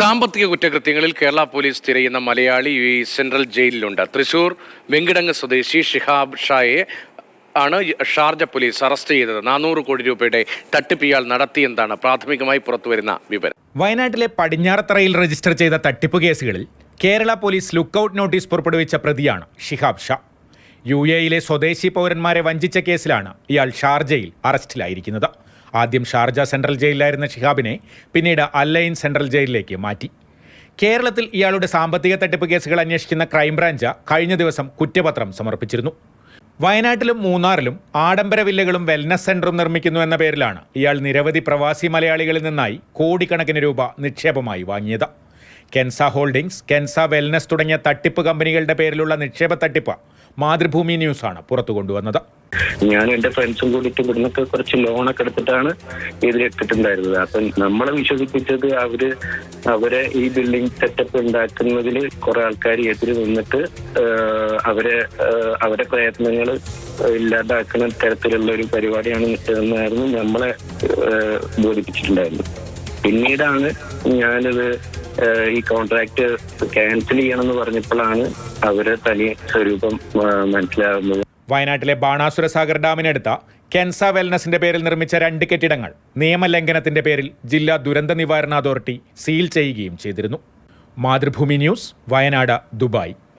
സാമ്പത്തിക കുറ്റകൃത്യങ്ങളിൽ കേരള പോലീസ് തിരയുന്ന മലയാളി യു സെൻട്രൽ ജയിലിലുണ്ട്. തൃശൂർ വെങ്കിടങ്ങ് സ്വദേശി ഷിഹാബ് ഷായെ ആണ് ഷാർജ പോലീസ് അറസ്റ്റ് ചെയ്തത്. നാനൂറ് കോടി രൂപയുടെ തട്ടിപ്പ് ഇയാൾ നടത്തിയെന്നാണ് പ്രാഥമികമായി പുറത്തുവരുന്ന വിവരം. വയനാട്ടിലെ പടിഞ്ഞാറത്തറയിൽ രജിസ്റ്റർ ചെയ്ത തട്ടിപ്പ് കേസുകളിൽ കേരള പോലീസ് ലുക്കൌട്ട് നോട്ടീസ് പുറപ്പെടുവിച്ച പ്രതിയാണ് ഷിഹാബ് ഷാ. യു എയിലെ സ്വദേശി പൗരന്മാരെ വഞ്ചിച്ച കേസിലാണ് ഇയാൾ ഷാർജയിൽ അറസ്റ്റിലായിരിക്കുന്നത്. ആദ്യം ഷാർജ സെൻട്രൽ ജയിലിലായിരുന്ന ഷിഹാബിനെ പിന്നീട് അല്ലൈൻ സെൻട്രൽ ജയിലിലേക്ക് മാറ്റി. കേരളത്തിൽ ഇയാളുടെ സാമ്പത്തിക തട്ടിപ്പ് കേസുകൾ അന്വേഷിക്കുന്ന ക്രൈംബ്രാഞ്ച് കഴിഞ്ഞ ദിവസം കുറ്റപത്രം സമർപ്പിച്ചിരുന്നു. വയനാട്ടിലും മൂന്നാറിലും ആഡംബര വില്ലകളും വെൽനസ് സെന്ററും നിർമ്മിക്കുന്നു എന്ന പേരിലാണ് ഇയാൾ നിരവധി പ്രവാസി മലയാളികളിൽ നിന്നായി കോടിക്കണക്കിന് രൂപ നിക്ഷേപമായി വാങ്ങിയത്. കെൻസ ഹോൾഡിംഗ്സ് കെൻസ വെൽനസ് തുടങ്ങിയ തട്ടിപ്പ് കമ്പനികളുടെ പേരിലുള്ള നിക്ഷേപ തട്ടിപ്പ് മാതൃഭൂമി ന്യൂസാണ് പുറത്തു കൊണ്ടുവന്നത് ഞാനും എന്റെ ഫ്രണ്ട്സും കൂടിയിട്ട് ഇവിടുന്നൊക്കെ കുറച്ച് ലോണൊക്കെ എടുത്തിട്ടാണ് ഇതിലെത്തിയിട്ടുണ്ടായിരുന്നത് അപ്പം നമ്മളെ വിശ്വസിപ്പിച്ചത് അവർ അവരെ ഈ ബിൽഡിംഗ് സെറ്റപ്പ് ഉണ്ടാക്കുന്നതിൽ കുറെ ആൾക്കാർ എതിര് നിന്നിട്ട് അവരെ അവരെ പ്രയത്നങ്ങൾ ഇല്ലാതാക്കുന്ന തരത്തിലുള്ള ഒരു പരിപാടിയാണ് എന്നായിരുന്നു നമ്മളെ ബോധിപ്പിച്ചിട്ടുണ്ടായിരുന്നത്. പിന്നീടാണ് ഞാനിത് ഈ കോൺട്രാക്ട് ക്യാൻസൽ ചെയ്യണമെന്ന് പറഞ്ഞപ്പോഴാണ് അവരെ തനി സ്വരൂപം മനസ്സിലാവുന്നത്. വയനാട്ടിലെ ബാണാസുര സാഗർ ഡാമിനടുത്ത കെൻസ വെൽനസിന്റെ പേരിൽ നിർമ്മിച്ച രണ്ട് കെട്ടിടങ്ങൾ നിയമലംഘനത്തിന്റെ പേരിൽ ജില്ലാ ദുരന്ത നിവാരണ അതോറിറ്റി സീൽ ചെയ്യുകയും ചെയ്തിരുന്നു. Mathrubhumi news Wayanad Dubai.